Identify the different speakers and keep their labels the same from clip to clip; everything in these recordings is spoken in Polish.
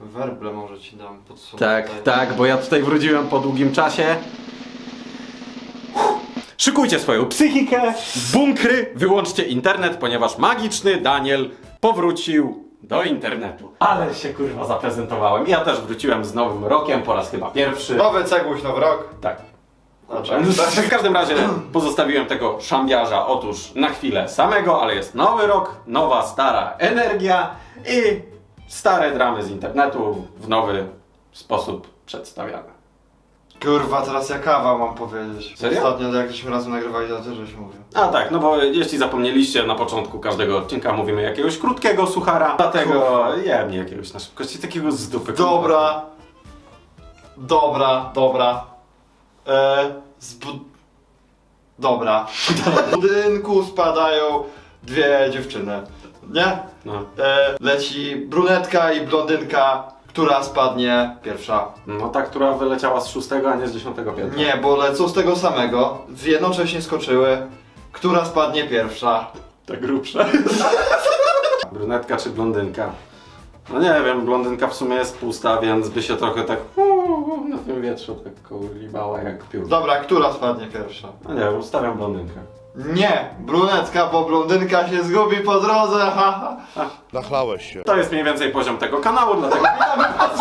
Speaker 1: Werble może ci dam podsumować.
Speaker 2: Tak, tak, bo ja tutaj wróciłem po długim czasie. Szykujcie swoją psychikę, bunkry, wyłączcie internet, ponieważ magiczny Daniel powrócił do internetu. Ale się kurwa zaprezentowałem. Ja też wróciłem z nowym rokiem po raz chyba pierwszy.
Speaker 1: Nowy cegłuś, nowy rok.
Speaker 2: Tak.
Speaker 1: Znaczy,
Speaker 2: W każdym razie pozostawiłem tego szambiarza otóż na chwilę samego, ale jest nowy rok, nowa, stara energia i stare dramy z internetu w nowy sposób przedstawiane.
Speaker 1: Kurwa, teraz ja kawa mam powiedzieć.
Speaker 2: Serio?
Speaker 1: Ostatnio jak żeśmy razem nagrywali, to też żeś mówił.
Speaker 2: A tak, no bo jeśli zapomnieliście, na początku każdego odcinka mówimy jakiegoś krótkiego suchara, dlatego jem jakiegoś na szybkości, takiego z dupy. kurwa.
Speaker 1: Dobra. Dobra, dobra. E, z bu... Dobra. Z budynku spadają dwie dziewczyny. Nie?
Speaker 2: No,
Speaker 1: E, leci brunetka i blondynka, która spadnie pierwsza.
Speaker 2: no ta, która wyleciała z szóstego, a nie z dziesiątego piętra.
Speaker 1: Nie, bo lecą z tego samego. Jednocześnie skoczyły. Która spadnie pierwsza?
Speaker 2: Ta grubsza. Brunetka czy blondynka? No nie wiem, blondynka w sumie jest pusta, więc by się trochę tak na tym wietrzu tak kołybała jak piór.
Speaker 1: Dobra, która spadnie pierwsza?
Speaker 2: No nie wiem, ustawiam blondynkę.
Speaker 1: Nie, brunetka, bo blondynka się zgubi po drodze, haha.
Speaker 3: Nachlałeś się.
Speaker 2: To jest mniej więcej poziom tego kanału, dlatego witamy was.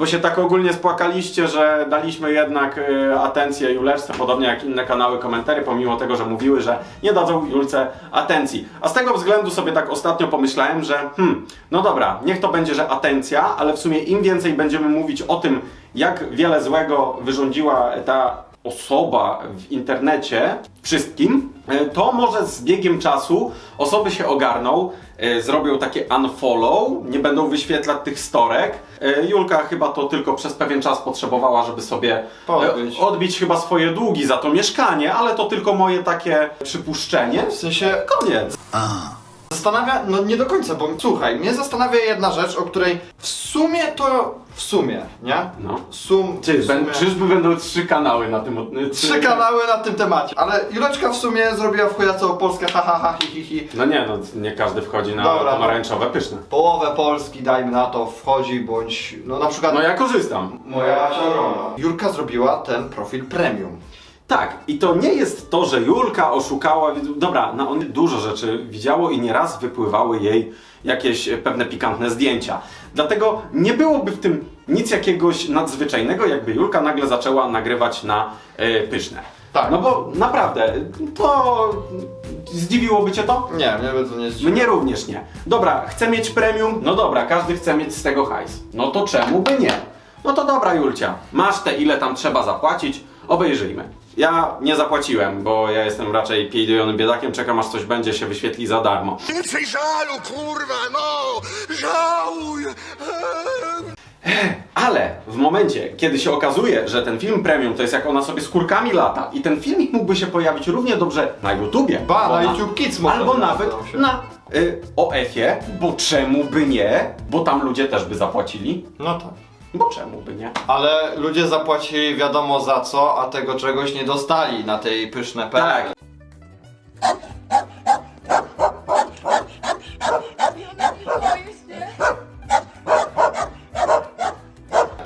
Speaker 2: Bo się tak ogólnie spłakaliście, że daliśmy jednak y, atencję Juleczce, podobnie jak inne kanały komentary, pomimo tego, że mówiły, że nie dadzą Julce atencji. A z tego względu sobie tak ostatnio pomyślałem, że hmm, no dobra, niech to będzie, że atencja, ale w sumie im więcej będziemy mówić o tym, jak wiele złego wyrządziła ta osoba w internecie wszystkim, e, to może z biegiem czasu osoby się ogarną, e, zrobią takie unfollow, nie będą wyświetlać tych storek. E, Julka chyba to tylko przez pewien czas potrzebowała, żeby sobie
Speaker 1: Podbić.
Speaker 2: odbić chyba swoje długi za to mieszkanie, ale to tylko moje takie przypuszczenie.
Speaker 1: W sensie,
Speaker 2: Koniec.
Speaker 1: Zastanawia, no nie do końca, bo słuchaj, mnie zastanawia jedna rzecz, o której w sumie to, w sumie, nie?
Speaker 2: No.
Speaker 1: Sum,
Speaker 2: Czy,
Speaker 1: w
Speaker 2: ben,
Speaker 1: sumie-
Speaker 2: czyżby będą trzy kanały na tym od-
Speaker 1: Trzy kanały na tym temacie. Ale Juleczka w sumie zrobiła w chuja całą Polskę, ha ha ha hi hi hi.
Speaker 2: No nie, no nie każdy wchodzi na
Speaker 1: Dobra.
Speaker 2: pomarańczowe pyszne.
Speaker 1: Połowę Polski, dajmy na to, wchodzi, bądź, no na przykład
Speaker 2: No ja korzystam.
Speaker 1: moja ogromna. Julka zrobiła ten profil premium.
Speaker 2: Tak, i to nie jest to, że Julka oszukała. Dobra, no on dużo rzeczy widziało i nieraz wypływały jej jakieś pewne pikantne zdjęcia. Dlatego nie byłoby w tym nic jakiegoś nadzwyczajnego, jakby Julka nagle zaczęła nagrywać na e, pyszne.
Speaker 1: Tak.
Speaker 2: No bo naprawdę, to zdziwiłoby cię to?
Speaker 1: Nie, mnie by to nie zdziwiło.
Speaker 2: Mnie również nie. Dobra, chcę mieć premium? No dobra, każdy chce mieć z tego hajs. No to czemu by nie? No to dobra, Julcia, masz te ile tam trzeba zapłacić, obejrzyjmy. Ja nie zapłaciłem, bo ja jestem raczej piejonym biedakiem, czekam aż coś będzie, się wyświetli za darmo.
Speaker 3: Więcej żalu, kurwa, no! Żałuj!
Speaker 2: Ale w momencie, kiedy się okazuje, że ten film premium to jest jak ona sobie z kurkami lata i ten filmik mógłby się pojawić równie dobrze na YouTubie,
Speaker 1: Ba, na YouTube Kids może
Speaker 2: albo nawet
Speaker 1: się.
Speaker 2: na y, OF-ie, bo czemu by nie? Bo tam ludzie też by zapłacili.
Speaker 1: No tak.
Speaker 2: Bo czemu by nie?
Speaker 1: Ale ludzie zapłacili wiadomo za co, a tego czegoś nie dostali na tej pyszne.
Speaker 2: Tak.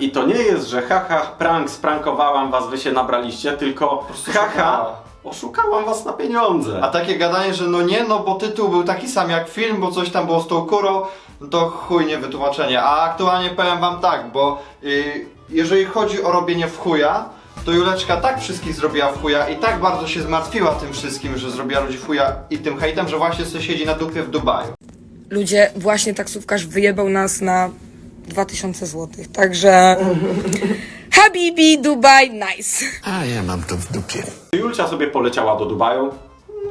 Speaker 2: I to nie jest, że haha, prank, sprankowałam was, wy się nabraliście, tylko haha,
Speaker 1: oszukała.
Speaker 2: oszukałam was na pieniądze.
Speaker 1: A takie gadanie, że no nie, no bo tytuł był taki sam jak film, bo coś tam było z tą kurą, no to chuj nie wytłumaczenie. A aktualnie powiem wam tak, bo y, jeżeli chodzi o robienie w chuja, to Juleczka tak wszystkich zrobiła w chuja i tak bardzo się zmartwiła tym wszystkim, że zrobiła ludzi w chuja i tym hejtem, że właśnie sobie siedzi na dupie w Dubaju.
Speaker 4: ludzie, właśnie taksówkarz wyjebał nas na 2000 zł. Także Habibi, Dubai, nice.
Speaker 3: A ja mam to w dupie.
Speaker 2: Julcia sobie poleciała do Dubaju.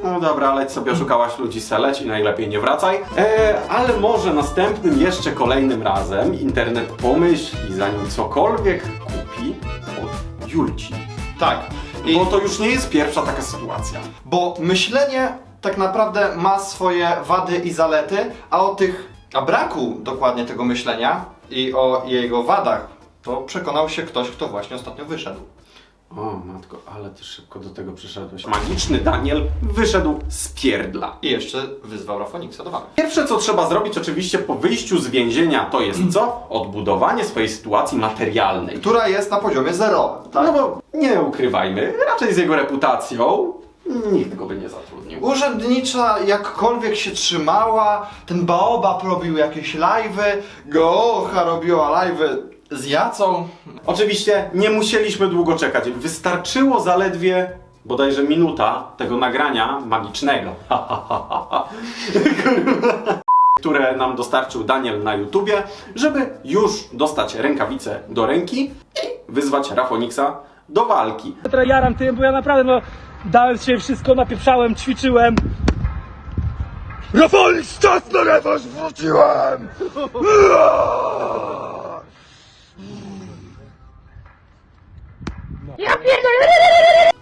Speaker 2: No dobra, leć sobie oszukałaś ludzi, seleć i najlepiej nie wracaj. E, ale może następnym, jeszcze kolejnym razem internet pomyśli, zanim cokolwiek kupi od Julci.
Speaker 1: Tak. I,
Speaker 2: Bo to już nie jest pierwsza taka sytuacja.
Speaker 1: bo myślenie tak naprawdę ma swoje wady i zalety, a o tych, a braku dokładnie tego myślenia i o jego wadach, to przekonał się ktoś, kto właśnie ostatnio wyszedł.
Speaker 2: O matko, ale ty szybko do tego przyszedłeś. Magiczny Daniel wyszedł z pierdla.
Speaker 1: I jeszcze wyzwał Rafoniksa do walki.
Speaker 2: Pierwsze, co trzeba zrobić oczywiście po wyjściu z więzienia, to jest co? Odbudowanie swojej sytuacji materialnej.
Speaker 1: Która jest na poziomie zerowym, tak?
Speaker 2: No bo nie ukrywajmy, raczej z jego reputacją nikt go by nie zatrudnił.
Speaker 1: Urzędnicza jakkolwiek się trzymała, ten Baobab robił jakieś live'y, Goocha robiła live'y z Jacą.
Speaker 2: Oczywiście nie musieliśmy długo czekać. Wystarczyło zaledwie bodajże minuta tego nagrania magicznego, które nam dostarczył Daniel na YouTubie, żeby już dostać rękawice do ręki i wyzwać Rafoniksa do walki.
Speaker 5: Teraz jaram tym, bo ja naprawdę no dałem z siebie wszystko, napieprzałem, ćwiczyłem.
Speaker 3: Rafolis, czas na rewanż wróciłem!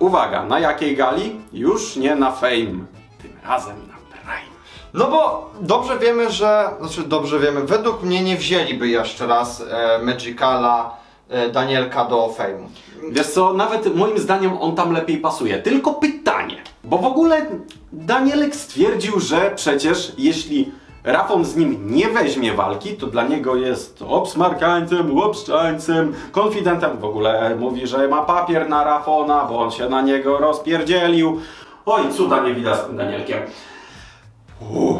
Speaker 2: Uwaga, na jakiej gali? Już nie na Fame, tym razem na Prime.
Speaker 1: No bo dobrze wiemy, że, znaczy dobrze wiemy, według mnie nie wzięliby jeszcze raz e, Magicala e, Danielka do Fame'u.
Speaker 2: Wiesz co, nawet moim zdaniem on tam lepiej pasuje. Tylko pytanie, bo w ogóle Danielek stwierdził, że przecież jeśli Rafon z nim nie weźmie walki, to dla niego jest obsmarkańcem, łopszczańcem, konfidentem. W ogóle mówi, że ma papier na Rafona, bo on się na niego rozpierdzielił. Oj, cuda nie widać z tym Danielkiem. Uuu,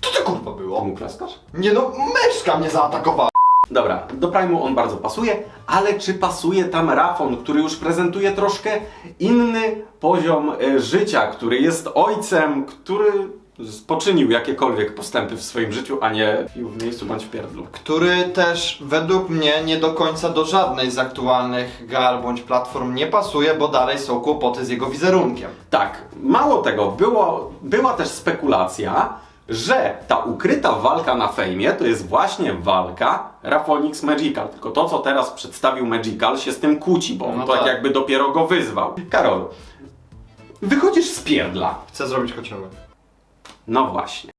Speaker 1: Co to kurwa było?
Speaker 2: komu klaskasz?
Speaker 1: Nie no, myszka mnie zaatakowała.
Speaker 2: Dobra, do Prime'u on bardzo pasuje, ale czy pasuje tam Rafon, który już prezentuje troszkę inny poziom e, życia, który jest ojcem, który poczynił jakiekolwiek postępy w swoim życiu, a nie pił w miejscu bądź w pierdlu.
Speaker 1: Który też według mnie nie do końca do żadnej z aktualnych gal bądź platform nie pasuje, bo dalej są kłopoty z jego wizerunkiem.
Speaker 2: Tak, mało tego, było, była też spekulacja, że ta ukryta walka na fejmie to jest właśnie walka Rafonix Magical. Tylko to, co teraz przedstawił Magical, się z tym kłóci, bo on
Speaker 1: No
Speaker 2: tak,
Speaker 1: tak.
Speaker 2: jakby dopiero go wyzwał. Karol, wychodzisz z pierdla.
Speaker 1: Chcę zrobić kociołek.
Speaker 2: No właśnie.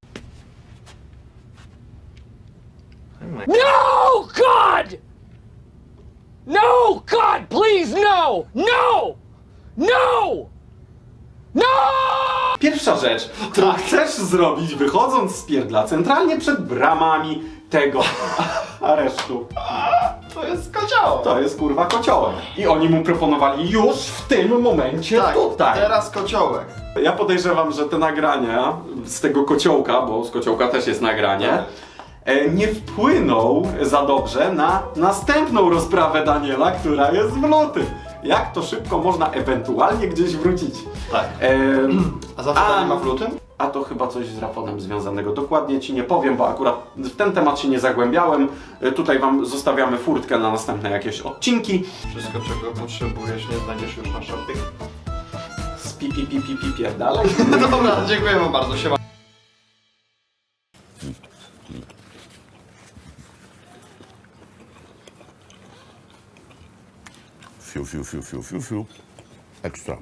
Speaker 6: No, God! No, God, please, no! No! No! No!
Speaker 2: Pierwsza rzecz, którą chcesz zrobić wychodząc z pierdla, centralnie przed bramami tego aresztu,
Speaker 1: To jest kociołek.
Speaker 2: to jest kurwa kociołek. I oni mu proponowali już w tym momencie
Speaker 1: Tak,
Speaker 2: tutaj.
Speaker 1: teraz kociołek.
Speaker 2: Ja podejrzewam, że te nagrania z tego kociołka, bo z kociołka też jest nagranie,
Speaker 1: Tak.
Speaker 2: e, nie wpłyną za dobrze na następną rozprawę Daniela, która jest w lutym. Jak to szybko można ewentualnie gdzieś wrócić?
Speaker 1: Tak.
Speaker 2: E,
Speaker 1: A zawsze
Speaker 2: A-
Speaker 1: nie ma w lutym?
Speaker 2: a to chyba coś z Rafonem związanego. Dokładnie ci nie powiem, bo akurat w ten temat się nie zagłębiałem. E, Tutaj wam zostawiamy furtkę na następne jakieś odcinki.
Speaker 1: Wszystko czego potrzebujesz nie znajdziesz już na szopie.
Speaker 2: Z pi pi pi pi pi pierdalej.
Speaker 1: Dobra, dziękujemy bardzo, siema.
Speaker 3: fio, fio, fio, fio, fio, extra.